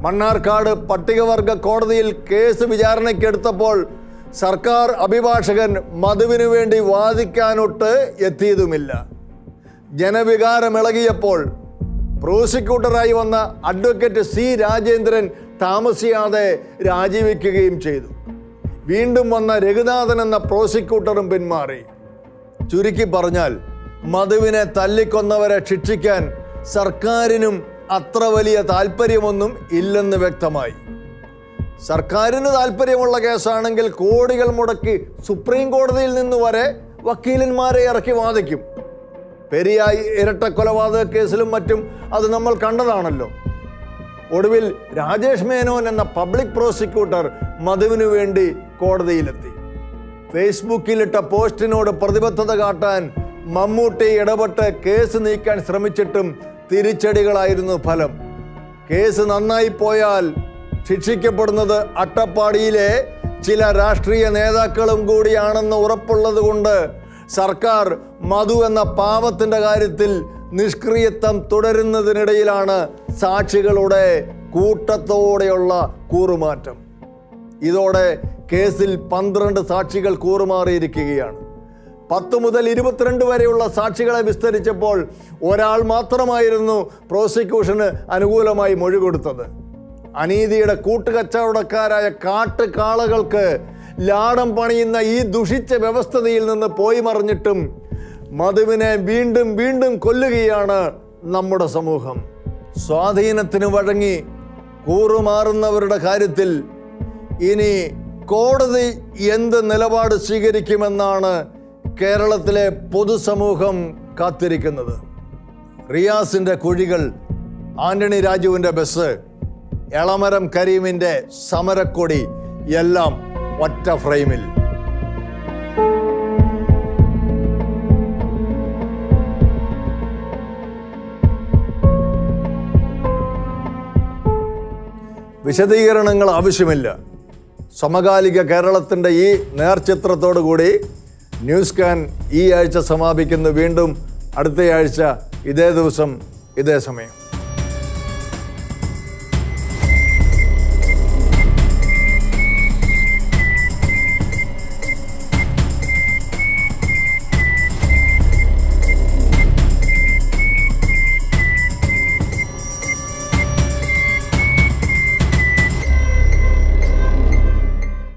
മണ്ണാർക്കാട് പട്ടികവർഗ കോടതിയിൽ കേസ് വിചാരണയ്ക്കെടുത്തപ്പോൾ സർക്കാർ അഭിഭാഷകൻ മധുവിനു വേണ്ടി വാദിക്കാനൊട്ട് എത്തിയതുമില്ല. ജനവികാരമിളകിയപ്പോൾ പ്രോസിക്യൂട്ടറായി വന്ന അഡ്വക്കേറ്റ് സി രാജേന്ദ്രൻ താമസിയാതെ രാജിവെക്കുകയും ചെയ്തു. വീണ്ടും വന്ന രഘുനാഥൻ എന്ന പ്രോസിക്യൂട്ടറും പിന്മാറി. ചുരുക്കി പറഞ്ഞാൽ മധുവിനെ തല്ലിക്കൊന്നവരെ ശിക്ഷിക്കാൻ സർക്കാരിനും അത്ര വലിയ താല്പര്യമൊന്നും ഇല്ലെന്ന് വ്യക്തമായി. സർക്കാരിന് താല്പര്യമുള്ള കേസാണെങ്കിൽ കോടികൾ മുടക്കി സുപ്രീം കോടതിയിൽ നിന്ന് വരെ വക്കീലന്മാരെ ഇറക്കി വാദിക്കും. പെരിയായി ഇരട്ടക്കൊലപാതക കേസിലും മറ്റും അത് നമ്മൾ കണ്ടതാണല്ലോ. ഒടുവിൽ രാജേഷ് മേനോൻ എന്ന പബ്ലിക് പ്രോസിക്യൂട്ടർ മധുവിനു വേണ്ടി കോടതിയിലെത്തി. ഫേസ്ബുക്കിലിട്ട പോസ്റ്റിനോട് പ്രതിബദ്ധത കാട്ടാൻ മമ്മൂട്ടി ഇടപെട്ട് കേസ് നീക്കാൻ ശ്രമിച്ചിട്ടും തിരിച്ചടികളായിരുന്നു ഫലം. കേസ് നന്നായി പോയാൽ ശിക്ഷിക്കപ്പെടുന്നത് അട്ടപ്പാടിയിലെ ചില രാഷ്ട്രീയ നേതാക്കളും കൂടിയാണെന്ന് ഉറപ്പുള്ളത് കൊണ്ട് സർക്കാർ മധു എന്ന പാവത്തിന്റെ കാര്യത്തിൽ നിഷ്ക്രിയത്വം തുടരുന്നതിനിടയിലാണ് സാക്ഷികളുടെ കൂട്ടത്തോടെയുള്ള കൂറുമാറ്റം. ഇതോടെ കേസിൽ പന്ത്രണ്ട് സാക്ഷികൾ കൂറുമാറിയിരിക്കുകയാണ്. പത്ത് മുതൽ ഇരുപത്തിരണ്ട് വരെയുള്ള സാക്ഷികളെ വിസ്തരിച്ചപ്പോൾ ഒരാൾ മാത്രമായിരുന്നു പ്രോസിക്യൂഷന് അനുകൂലമായി മൊഴി കൊടുത്തത്. അനീതിയുടെ കൂട്ടുകച്ചവടക്കാരായ കാട്ടുകാളകൾക്ക് ലാടം പണിയുന്ന ഈ ദുഷിച്ച വ്യവസ്ഥതയിൽ നിന്ന് പോയി മറിഞ്ഞിട്ടും മധുവിനെ വീണ്ടും വീണ്ടും കൊല്ലുകയാണ് നമ്മുടെ സമൂഹം. സ്വാധീനത്തിന് വഴങ്ങി കൂറുമാറുന്നവരുടെ കാര്യത്തിൽ ഇനി കോടതി എന്ത് നിലപാട് സ്വീകരിക്കുമെന്നാണ് കേരളത്തിലെ പൊതുസമൂഹം കാത്തിരിക്കുന്നത്. റിയാസിന്റെ കുഴികൾ ആന്റണി രാജുവിന്റെ ബസ് എളമരം കരീമിന്റെ സമരക്കൊടി എല്ലാം ഒറ്റ ഫ്രെയിമിൽ. വിശദീകരണങ്ങൾ ആവശ്യമില്ല. സമകാലിക കേരളത്തിന്റെ ഈ നേർചിത്രത്തോടു കൂടി ന്യൂസ് കാൻ ഈ ആഴ്ച സമാപിക്കുന്നു. വീണ്ടും അടുത്തയാഴ്ച ഇതേ ദിവസം ഇതേ സമയം.